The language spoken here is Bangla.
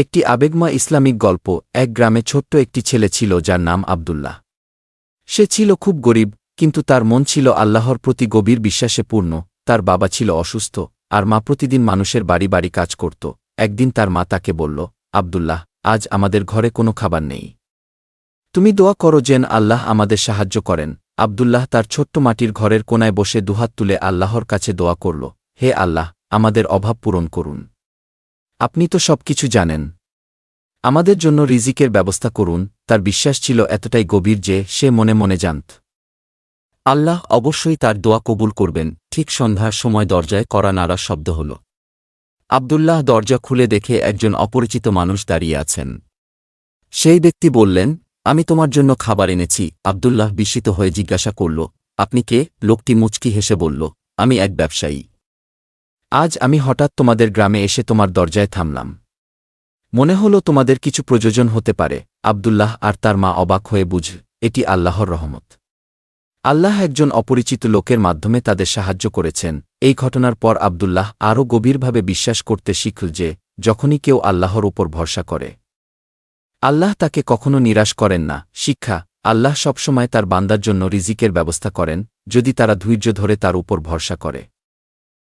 একটি আবেগময় ইসলামিক গল্প, এক গ্রামে ছোট্ট একটি ছেলে ছিল যার নাম আবদুল্লাহ। সে ছিল খুব গরিব, কিন্তু তার মন ছিল আল্লাহর প্রতি গভীর বিশ্বাসে পূর্ণ, তার বাবা ছিল অসুস্থ, আর মা প্রতিদিন মানুষের বাড়ি বাড়ি কাজ করত। একদিন তার মা তাকে বলল, আবদুল্লাহ, আজ আমাদের ঘরে কোনো খাবার নেই। তুমি দোয়া করো যেন আল্লাহ আমাদের সাহায্য করেন। আবদুল্লাহ তার ছোট্ট মাটির ঘরের কোনায় বসে দুহাত তুলে আল্লাহর কাছে দোয়া করল, হে আল্লাহ, আমাদের অভাব পূরণ করুন। আপনি তো সব কিছু জানেন। আমাদের জন্য রিজিকের ব্যবস্থা করুন, তার বিশ্বাস ছিল এতটাই গভীর যে সে মনে মনে জানত। আল্লাহ অবশ্যই তার দোয়া কবুল করবেন, ঠিক সন্ধ্যার সময় দরজায় কড়া নাড়ার শব্দ হল। আবদুল্লাহ দরজা খুলে দেখে একজন অপরিচিত মানুষ দাঁড়িয়ে আছেন। সেই ব্যক্তি বললেন, আমি তোমার জন্য খাবার এনেছি। আবদুল্লাহ বিস্মিত হয়ে জিজ্ঞাসা করল, আপনি কে? লোকটি মুচকি হেসে বলল, আমি এক ব্যবসায়ী। আজ আমি হঠাৎ তোমাদের গ্রামে এসে তোমার দরজায় থামলাম। মনে হল তোমাদের কিছু প্রয়োজন হতে পারে, আবদুল্লাহ আর তার মা অবাক হয়ে বুঝ, এটি আল্লাহর রহমত। আল্লাহ একজন অপরিচিত লোকের মাধ্যমে তাদের সাহায্য করেছেন। এই ঘটনার পর আবদুল্লাহ আরও গভীরভাবে বিশ্বাস করতে শিখল যে, যখনই কেউ আল্লাহর উপর ভরসা করে। আল্লাহ তাকে কখনো নিরাশ করেন না। শিক্ষা, আল্লাহ সবসময় তার বান্দার জন্য রিজিকের ব্যবস্থা করেন, যদি তারা ধৈর্য ধরে তার উপর ভরসা করে।